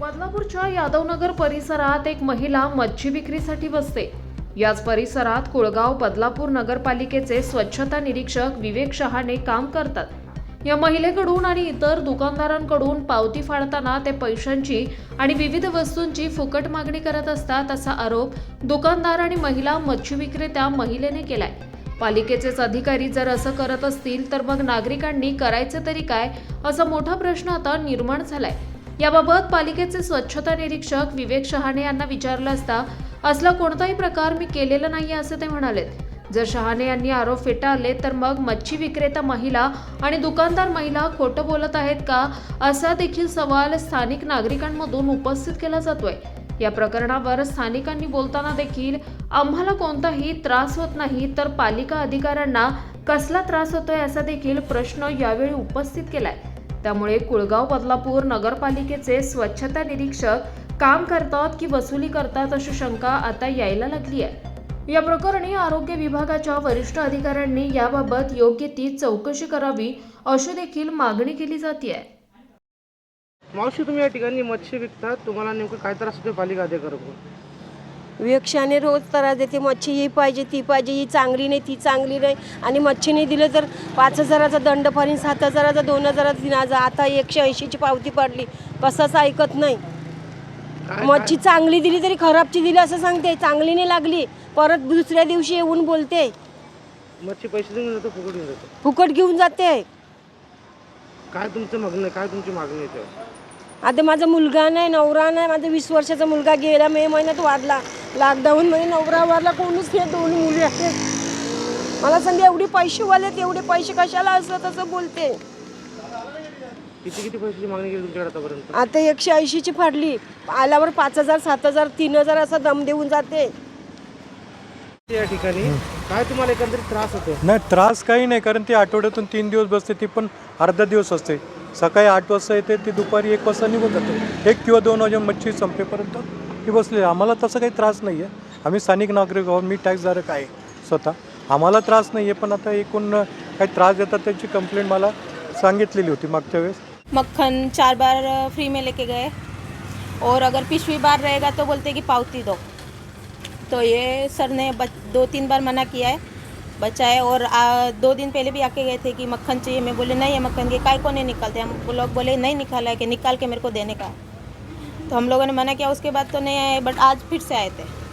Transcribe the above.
बदलापूरच्या यादवनगर परिसरात एक महिला मच्छी विक्रीसाठी बसते. याच परिसरात कुळगाव बदलापूर नगरपालिकेचे स्वच्छता निरीक्षक विवेक शहाणे काम करतात. या महिलेकडून आणि इतर दुकानदारांकडून पावती फाडताना ते पैशांची आणि विविध वस्तूंची फुकट मागणी करत असतात असा आरोप दुकानदार आणि महिला मच्छी विक्रेत्या महिलेने केलाय. पालिकेचेच अधिकारी जर असं करत असतील तर मग नागरिकांनी करायचे तरी काय? असा मोठा प्रश्न आता निर्माण झालाय. याबाबत पालिकेचे स्वच्छता निरीक्षक विवेक शहाणे यांना विचारलं असता असला कोणताही प्रकार मी केलेला नाही असं ते म्हणालेत. जर शहाणे यांनी आरोप फेटाळले तर मग मच्छी विक्रेता महिला आणि दुकानदार महिला खोटं बोलत आहेत का? असा देखील सवाल स्थानिक नागरिकांमधून उपस्थित केला जातोय. या प्रकरणावर स्थानिकांनी बोलताना देखील आम्हाला कोणताही त्रास होत नाही तर पालिका अधिकाऱ्यांना कसला त्रास होतोय? असा देखील प्रश्न यावेळी उपस्थित केलाय. त्यामुळे कुळगाव बदलापूर नगरपालिकेचे स्वच्छता निरीक्षक काम करतात की वसुली करतात अशी शंका आता यायला लागली आहे. या प्रकरणी आरोग्य विभागाच्या वरिष्ठ अधिकाऱ्यांनी याबाबत योग्य ती चौकशी करावी अशी देखील मागणी केली जाते मावशी तुम्ही या ठिकाणी मच्छी विकतात. तुम्हाला नेमकं काय त्रास होतो पालिका अधिकाऱ्याकडून? विवेक्षाने रोज त्रास देते. मच्छी ही पाहिजे ती पाहिजे ही चांगली नाही ती चांगली नाही. आणि मच्छी नाही दिलं तर पाच हजाराचा दंड फारीन सात हजाराचा दोन हजाराचा तीन हजार आता एकशे ऐंशीची पावती पडली. कसंच ऐकत नाही. मच्छी चांगली दिली तरी खराबची दिली असं सांगते. चांगली नाही लागली परत दुसऱ्या दिवशी येऊन बोलते. मच्छी पैसे देऊन जातो फुकट देऊन जातो. फुकट घेऊन जाते. काय तुमचं मागणं? काय तुमची मागणी आहे? आता माझा मुलगा नाही नवरा नाही माझा वीस वर्षाचा मुलगा गेला मे महिन्यात वाढला. लॉकडाऊनमध्ये नवरा वाढला कोणीच नाही दोन मुली आहेत. मला सांगते एवढे पैसे वाले एवढे पैसे कशाला असं तसं बोलते? किती किती पैशाची मागणी केली तुमच्याकडे आतापर्यंत? आता एकशे ऐंशीची फाडली. आल्यावर पाच हजार सात हजार तीन हजार असा दम देऊन जाते. या ठिकाणी काय तुम्हाला एकंदरीत त्रास होतो नाही त्रास काही नाही कारण ती आठवड्यातून तीन दिवस बसते ती पण अर्धा दिवस असते. सकाळी आठ वाजता येते ती दुपारी एक वाजता निघून जाते. एक किंवा दोन वाजे मच्छी संपेपर्यंत ती बसली. आम्हाला तसा काही त्रास नाही आहे आम्ही स्थानिक नागरिक आहोत मी टॅक्सधारक आहे स्वतः. आम्हाला त्रास नाही आहे पण आता एकूण काही त्रास देतात त्याची कंप्लेंट मला सांगितलेली होती मागच्या वेळेस. मक्खन चार बार फ्री में लेके गए. और अगर पिछवी बार रहेगा तो बोलते कि पावती दो. तो ये सर ने दो तीन बार मना किया है. बचा है और आ, दो दिन पहले भी आके गए थे कि मक्खन चाहिए। मैं बोले नहीं है मक्खन के काय को नहीं निकालते? हम लोग बोले नहीं निकाला है कि निकाल के मेरे को देने का। तो हम लोगों ने मना किया। उसके बाद तो नहीं आए बट आज फिर से आए थे।